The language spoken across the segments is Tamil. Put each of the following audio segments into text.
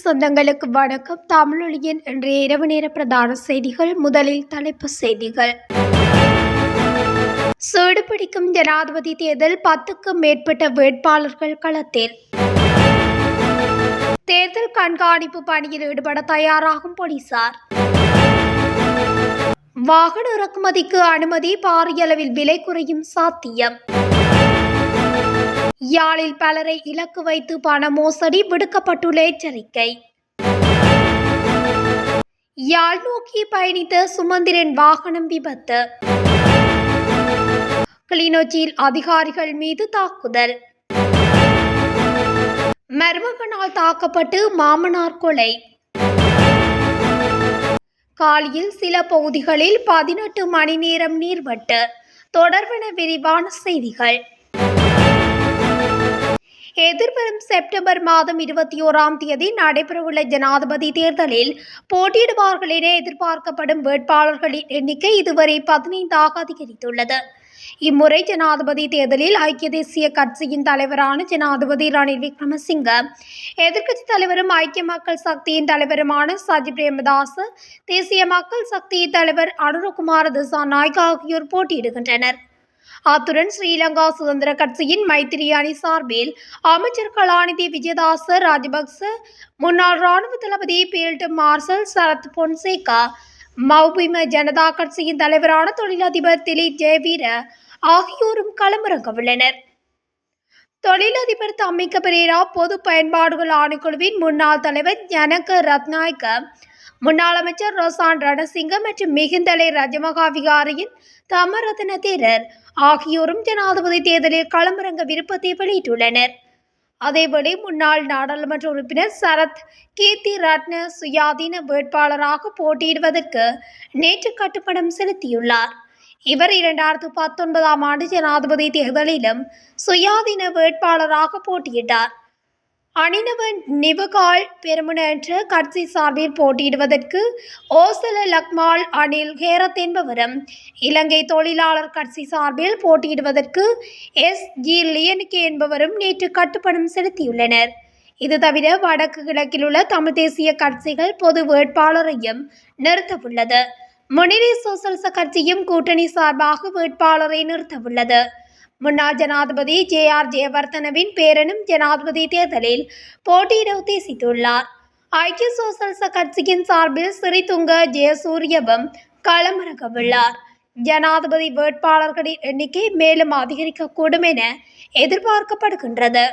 சொந்தங்களுக்கு வணக்கம். தமிழொலியின் இன்றைய இரவு நேர பிரதான செய்திகள் முதலில் தலைப்பு செய்திகள். சூடு பிடிக்கும் ஜனாதிபதி தேர்தல் பத்துக்கும் மேற்பட்ட வேட்பாளர்கள் களத்தில். தேர்தல் கண்காணிப்பு பணியில் ஈடுபட தயாராகும் போலீசார். வாகன இறக்குமதிக்கு அனுமதி பாரிய அளவில் விலை குறையும் சாத்தியம். யாழில் பலரை இலக்கு வைத்து பண மோசடி விடுக்கப்பட்டுள்ள எச்சரிக்கை. யாழ் நோக்கி பயணித்த சுமந்திரன் வாகனம் விபத்து. கிளிநொச்சியில் அதிகாரிகள் மீது தாக்குதல். மருமகனால் தாக்கப்பட்டு மாமனார் கொலை. காலியில் சில பகுதிகளில் பதினெட்டு மணி நேரம் நீர்வட்டு. தொடர்பென விரிவான செய்திகள். எதிர்வரும் செப்டம்பர் மாதம் இருபத்தி ஓராம் தேதி நடைபெறவுள்ள ஜனாதிபதி தேர்தலில் போட்டியிடுவார்கள் என எதிர்பார்க்கப்படும் வேட்பாளர்களின் எண்ணிக்கை இதுவரை பதினைந்தாக அதிகரித்துள்ளது. இம்முறை ஜனாதிபதி தேர்தலில் ஐக்கிய தேசிய கட்சியின் தலைவரான ஜனாதிபதி ரணில் விக்ரமசிங்க எதிர்க்கட்சி தலைவரும் ஐக்கிய மக்கள் சக்தியின் தலைவருமான சஜி பிரேமதாஸ் தேசிய மக்கள் சக்தியின் தலைவர் அனுரகுமார திசாநாயக் ஆகியோர் போட்டியிடுகின்றனர். அத்துடன் ஸ்ரீலங்கா சுதந்திர கட்சியின் மைத்திரி அணி சார்பில் அமைச்சர் கலாநிதி விஜயதாச ராஜபக்ச முன்னாள் ராணுவ தளபதி பீல்ட் மார்ஷல் சரத் பொன்சேகா மௌபிம ஜனதா கட்சியின் தலைவரான தொழிலதிபர் திலீப் ஜெயவீர ஆகியோரும் களமிறங்கவுள்ளனர். தொழிலதிபர் தம்மிக்க பெரேரா பொது பயன்பாடுகள் ஆணைக்குழுவின் முன்னாள் தலைவர் ஜனக ரத்நாயக்க முன்னாள் அமைச்சர் ரோசான் ரணசிங்க மற்றும் மிகுந்தலை ரஜமகாவிகாரியின் தமரத்ன தேரர் ஆகியோரும் ஜனாதிபதி தேர்தலில் களமிறங்க விருப்பத்தை வெளியிட்டுள்ளனர். அதேவேளை முன்னாள் நாடாளுமன்ற உறுப்பினர் சரத் கீர்த்தி ரத்ன சுயாதீன வேட்பாளராக போட்டியிடுவதற்கு நேற்று கட்டுப்படம் செலுத்தியுள்ளார். இவர் இரண்டாயிரத்து பத்தொன்பதாம் ஆண்டு ஜனாதிபதி தேர்தலிலும் சுயாதீன வேட்பாளராக போட்டியிட்டார். அணினவன் நிவகால் பெருமன என்ற கட்சி சார்பில் போட்டியிடுவதற்கு ஓசல லக்மால் அனில் ஹேரத் என்பவரும் இலங்கை தொழிலாளர் கட்சி சார்பில் போட்டியிடுவதற்கு எஸ். ஜி. லியனுக்கு என்பவரும் நேற்று கட்டுப்பணம் செலுத்தியுள்ளனர். இது தவிர வடக்கு கிழக்கில் உள்ள தமிழ் தேசிய கட்சிகள் பொது வேட்பாளரையும் நிறுத்தவுள்ளது. முன்னிலை சோசலிச கட்சியும் கூட்டணி சார்பாக வேட்பாளரை நிறுத்தவுள்ளது. முன்னாள் ஜனாதிபதி ஜே ஆர் ஜெயவர்தனவின் பேரனும் ஜனாதிபதி தேர்தலில் போட்டியிட உத்தேசித்துள்ளார். ஐக்கிய சோசலிச கட்சியின் சார்பில் சிறிதுங்க ஜெயசூரியவும் களமிறக்கவுள்ளார் ஜனாதிபதி வேட்பாளர்களின் எண்ணிக்கை மேலும் அதிகரிக்கக்கூடும் என எதிர்பார்க்கப்படுகின்றது.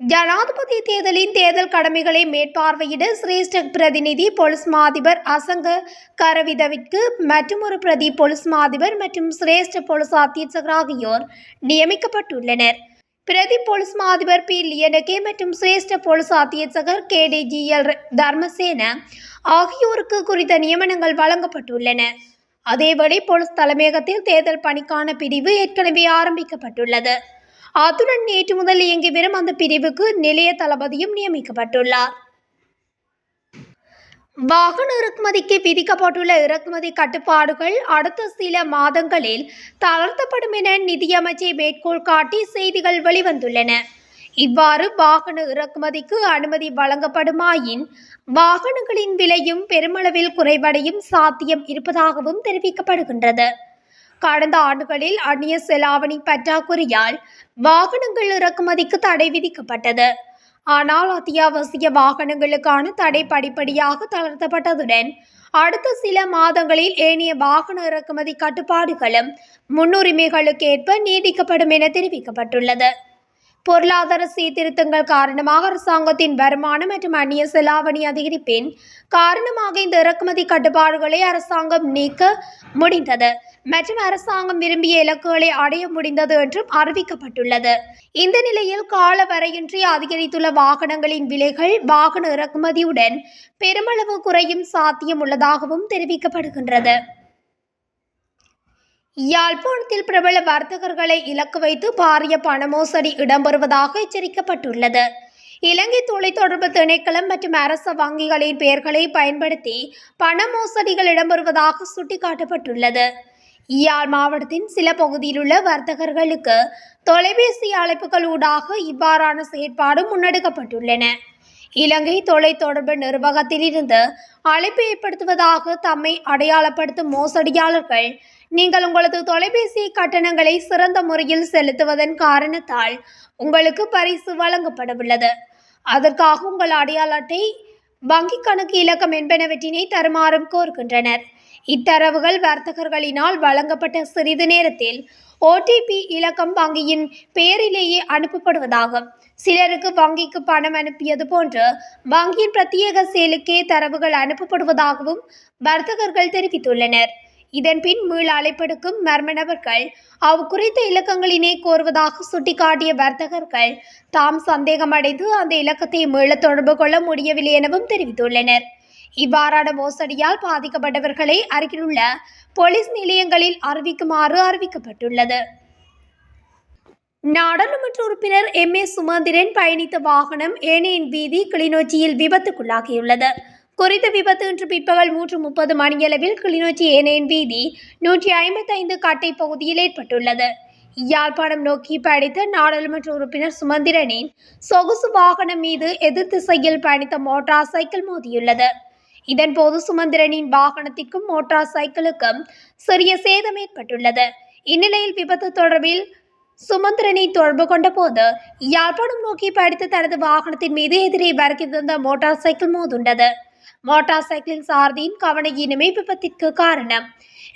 ஜனாதிபதி தேர்தலின் தேர்தல் கடமைகளை மேற்பார்வையிட சிரேஷ்ட பிரதிநிதி பொலிஸ் மாதிபர் அசங்க கரவிதவிற்கு மற்றொரு பிரதி பொலிஸ் மாதிபர் மற்றும் சிரேஷ்ட பொலிஸ் அத்தியட்சகர் ஆகியோர் நியமிக்கப்பட்டுள்ளனர். பிரதி போலீஸ் மாதிபர் பி. லியனகே மற்றும் சிரேஷ்ட போலீஸ் அத்தியட்சகர் K. D. G. L. Dharmasena ஆகியோருக்கு குறித்த நியமனங்கள் வழங்கப்பட்டுள்ளன. அதேவேளை போலீஸ் தலைமையகத்தில் தேர்தல் பணிக்கான பிரிவு ஏற்கனவே ஆரம்பிக்கப்பட்டுள்ளது. அத்துடன் நேற்று முதல் இயங்கி வரும் அந்த பிரிவுக்கு நிலைய தளபதியும் நியமிக்கப்பட்டுள்ளார். வாகன இறக்குமதிக்கு விதிக்கப்பட்டுள்ள இறக்குமதி கட்டுப்பாடுகள் அடுத்த சில மாதங்களில் தளர்த்தப்படும் என நிதியமைச்சை மேற்கோள் காட்டி செய்திகள் வெளிவந்துள்ளன. இவ்வாறு வாகன இறக்குமதிக்கு அனுமதி வழங்கப்படுமாயின் வாகனங்களின் விலையும் பெருமளவில் குறைவடையும் சாத்தியம் இருப்பதாகவும் தெரிவிக்கப்படுகின்றது. கடந்த ஆண்டுகளில் அந்நிய செலாவணி பற்றாக்குறையால் வாகனங்கள் இறக்குமதிக்கு தடை விதிக்கப்பட்டது. ஆனால் அத்தியாவசிய வாகனங்களுக்கான தடை படிப்படியாக தளர்த்தப்பட்டதுடன் அடுத்த சில மாதங்களில் ஏனைய வாகன இறக்குமதி கட்டுப்பாடுகளும் முன்னுரிமைகளுக்கு ஏற்ப நீடிக்கப்படும் என தெரிவிக்கப்பட்டுள்ளது. பொருளாதார சீர்திருத்தங்கள் காரணமாக அரசாங்கத்தின் வருமானம் மற்றும் அந்நிய செலாவணி அதிகரிப்பின் காரணமாக இந்த இறக்குமதி கட்டுப்பாடுகளை அரசாங்கம் நீக்க முடிந்தது மற்றும் அரசாங்கம் விரும்பிய இலக்குகளை அடைய முடிந்தது என்றும் அறிவிக்கப்பட்டுள்ளது. இந்த நிலையில் கால வரையின்றி அதிகரித்துள்ள வாகனங்களின் விலைகள் வாகன இறக்குமதியுடன் பெருமளவு குறையும் சாத்தியம் உள்ளதாகவும் தெரிவிக்கப்படுகின்றது. யாழ்ப்பாணத்தில் பிரபல வர்த்தகர்களை இலக்கு வைத்து பாரிய பண மோசடி இடம்பெறுவதாக எச்சரிக்கப்பட்டுள்ளது. இலங்கை தொலைத்தொடர்பு திணைக்களம் மற்றும் அரச வங்கிகளின் பெயர்களை பயன்படுத்தி பண மோசடிகள் இடம்பெறுவதாக சுட்டிக்காட்டப்பட்டுள்ளது. யாழ் மாவட்டத்தின் சில பகுதியில் உள்ள வர்த்தகர்களுக்கு தொலைபேசி அழைப்புகள் ஊடாக இவ்வாறான செயற்பாடு முன்னெடுக்கப்பட்டுள்ளன. இலங்கை தொலைத்தொடர்பு நிர்வாகத்திலிருந்து அழைப்பு ஏற்படுத்துவதாக தம்மை அடையாளப்படுத்தும் மோசடியாளர்கள் நீங்கள் உங்களது தொலைபேசி கட்டணங்களை சிறந்த முறையில் செலுத்துவதன் காரணத்தால் உங்களுக்கு பரிசு வழங்கப்படவுள்ளது. அதற்காக உங்கள் அடையாள அட்டை வங்கிக் கணக்கு இலக்கம் என்பனவற்றினை தருமாறும் கோருகின்றனர். இத்தரவுகள் வர்த்தகர்களினால் வழங்கப்பட்ட சிறிது நேரத்தில் ஓடிபி இலக்கம் வங்கியின் பெயரிலேயே அனுப்பப்படுவதாகும். சிலருக்கு வங்கிக்கு பணம் அனுப்பியது போன்று வங்கியின் பிரத்யேக செயலுக்கே தரவுகள் அனுப்பப்படுவதாகவும் வர்த்தகர்கள் தெரிவித்துள்ளனர். இதன்பின் மீள் அழைப்பெடுக்கும் மர்ம நபர்கள் அவ் குறித்த இலக்கங்களினை கோருவதாக சுட்டிக்காட்டிய வர்த்தகர்கள் தாம் சந்தேகமடைந்து அந்த இலக்கத்தை மீள தொடர்பு கொள்ள முடியவில்லை எனவும் தெரிவித்துள்ளனர். இவ்வாறான மோசடியால் பாதிக்கப்பட்டவர்களை அருகிலுள்ள போலீஸ் நிலையங்களில் அறிவிக்குமாறு அறிவிக்கப்பட்டுள்ளது. நாடாளுமன்ற உறுப்பினர் எம் ஏ சுமந்திரன் பயணித்த வாகனம் ஏனையின் வீதி கிளிநொச்சியில் விபத்துக்குள்ளாகியுள்ளது. குறித்த விபத்து இன்று பிற்பகல் மூன்று முப்பது மணியளவில் கிளிநொச்சி ஏனையின் வீதி நூற்றி ஐம்பத்தைந்து கட்டை பகுதியில் ஏற்பட்டுள்ளது. யாழ்ப்பாணம் நோக்கி பயணித்த நாடாளுமன்ற உறுப்பினர் சுமந்திரனின் சொகுசு வாகனம் மீது எதிர் திசையில் பயணித்த மோட்டார் சைக்கிள் மோதியுள்ளது. இதன்போது சுமந்திரனின் வாகனத்திற்கும் மோட்டார் சைக்கிளுக்கும் சிறிய சேதம் ஏற்பட்டுள்ளது. இந்நிலையில் விபத்து தொடர்பில் சுமந்திரனை தொடர்பு கொண்ட போது யாழ்ப்பாணம் நோக்கி படித்த தனது வாகனத்தின் மீது எதிரே வருகின்ற மோட்டார் சைக்கிள் மோதுண்டது. மோட்டார் சைக்கிளின் சாரதியின் கவனையின் விபத்திற்கு காரணம்.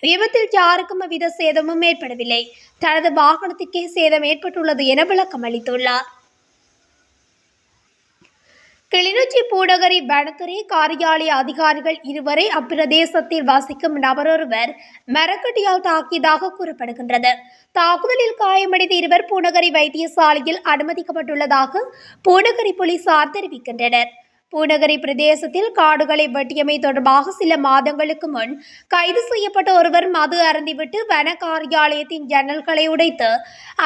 விபத்தில் யாருக்கும் வித சேதமும் ஏற்படவில்லை. தனது வாகனத்திற்கே சேதம் ஏற்பட்டுள்ளது என விளக்கம் அளித்துள்ளார். கிளிநொச்சி பூடகரி வனத்துறை காரியாலய அதிகாரிகள் இருவரை அப்பிரதேசத்தில் வசிக்கும் நபரொருவர் மரக்கட்டியால் தாக்கியதாக கூறப்படுகின்றது. தாக்குதலில் காயமடைந்த இருவர் பூநகரி வைத்தியசாலையில் அனுமதிக்கப்பட்டுள்ளதாக பூநகரி போலீசார் தெரிவிக்கின்றனர். பூநகரி பிரதேசத்தில் காடுகளை வெட்டியமை தொடர்பாக சில மாதங்களுக்கு முன் கைது செய்யப்பட்ட ஒருவர் மது அருந்திவிட்டு வன காரியாலயத்தின் ஜன்னல்களை உடைத்து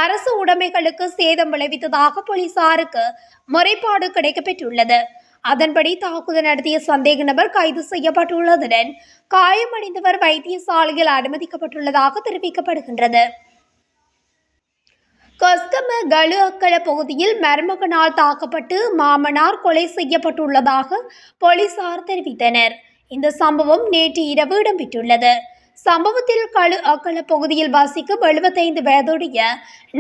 அரசு உடைமைகளுக்கு சேதம் விளைவித்ததாக போலீசாருக்கு முறைப்பாடு கிடைக்கப்பெற்றுள்ளது. அதன்படி தாக்குதல் நடத்திய சந்தேக நபர் கைது செய்யப்பட்டுள்ளதுடன் காயமடைந்தவர் வைத்தியசாலையில் அனுமதிக்கப்பட்டுள்ளதாக தெரிவிக்கப்படுகின்றது. கொஸ்கம கலு அக்கல பகுதியில் மருமகனால் தாக்கப்பட்டு மாமனார் கொலை செய்யப்பட்டுள்ளதாக போலீசார் தெரிவித்தனர். இந்த சம்பவம் நேற்று இரவு இடம்பெற்றுள்ளது. சம்பவத்தில் கழு அக்கல பகுதியில் வசிக்கும் எழுபத்தைந்து வயதுடைய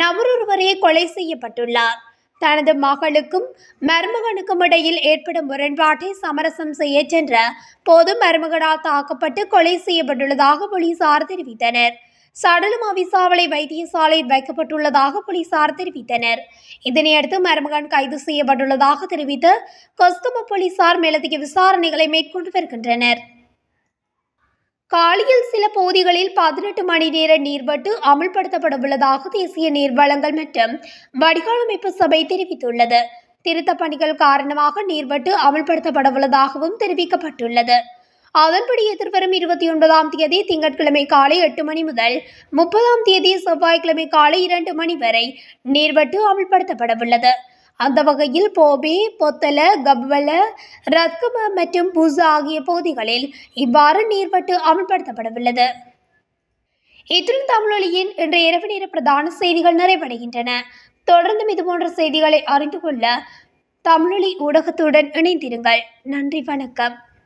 நபரொருவரே கொலை செய்யப்பட்டுள்ளார். தனது மகளுக்கும் மருமகனுக்கும் இடையில் ஏற்படும் முரண்பாட்டை சமரசம் செய்ய சென்ற போது மருமகனால் தாக்கப்பட்டு கொலை செய்யப்பட்டுள்ளதாக போலீசார் தெரிவித்தனர். சடலம் அவிசாவளை வைத்தியசாலையில் வைக்கப்பட்டுள்ளதாக போலீசார் தெரிவித்தனர். இதனையடுத்து மருமகன் கைது செய்யப்பட்டுள்ளதாக தெரிவித்து கொஸ்தும போலீசார் மேலதிக விசாரணைகளை மேற்கொண்டு வருகின்றனர். காலியில் சில பகுதிகளில் பதினெட்டு மணி நேர நீர்வட்டு அமல்படுத்தப்பட உள்ளதாக தேசிய நீர்வளங்கள் மற்றும் வடிகாலமைப்பு சபை தெரிவித்துள்ளது. திருத்தப் பணிகள் காரணமாக நீர்வட்டு அமல்படுத்தப்பட உள்ளதாகவும் தெரிவிக்கப்பட்டுள்ளது. அதன்படி எதிர்வரும் இருபத்தி ஒன்பதாம் தேதி திங்கட்கிழமை காலை எட்டு மணி முதல் முப்பதாம் தேதி செவ்வாய்க்கிழமை காலை இரண்டு மணி வரை நீர்வட்டு அமல்படுத்தப்படவுள்ளது. அந்த வகையில் போபே பொத்தல கப்வல ரத்கம மற்றும் பூசா ஆகிய பகுதிகளில் இவ்வாறு நீர்வட்டு அமல்படுத்தப்படவுள்ளது. இத்துடன் தமிழொலியின் இன்றைய இரவு நேர பிரதான செய்திகள் நிறைவடைகின்றன. தொடர்ந்தும் இதுபோன்ற செய்திகளை அறிந்து கொள்ள தமிழொலி ஊடகத்துடன் இணைந்திருங்கள். நன்றி வணக்கம்.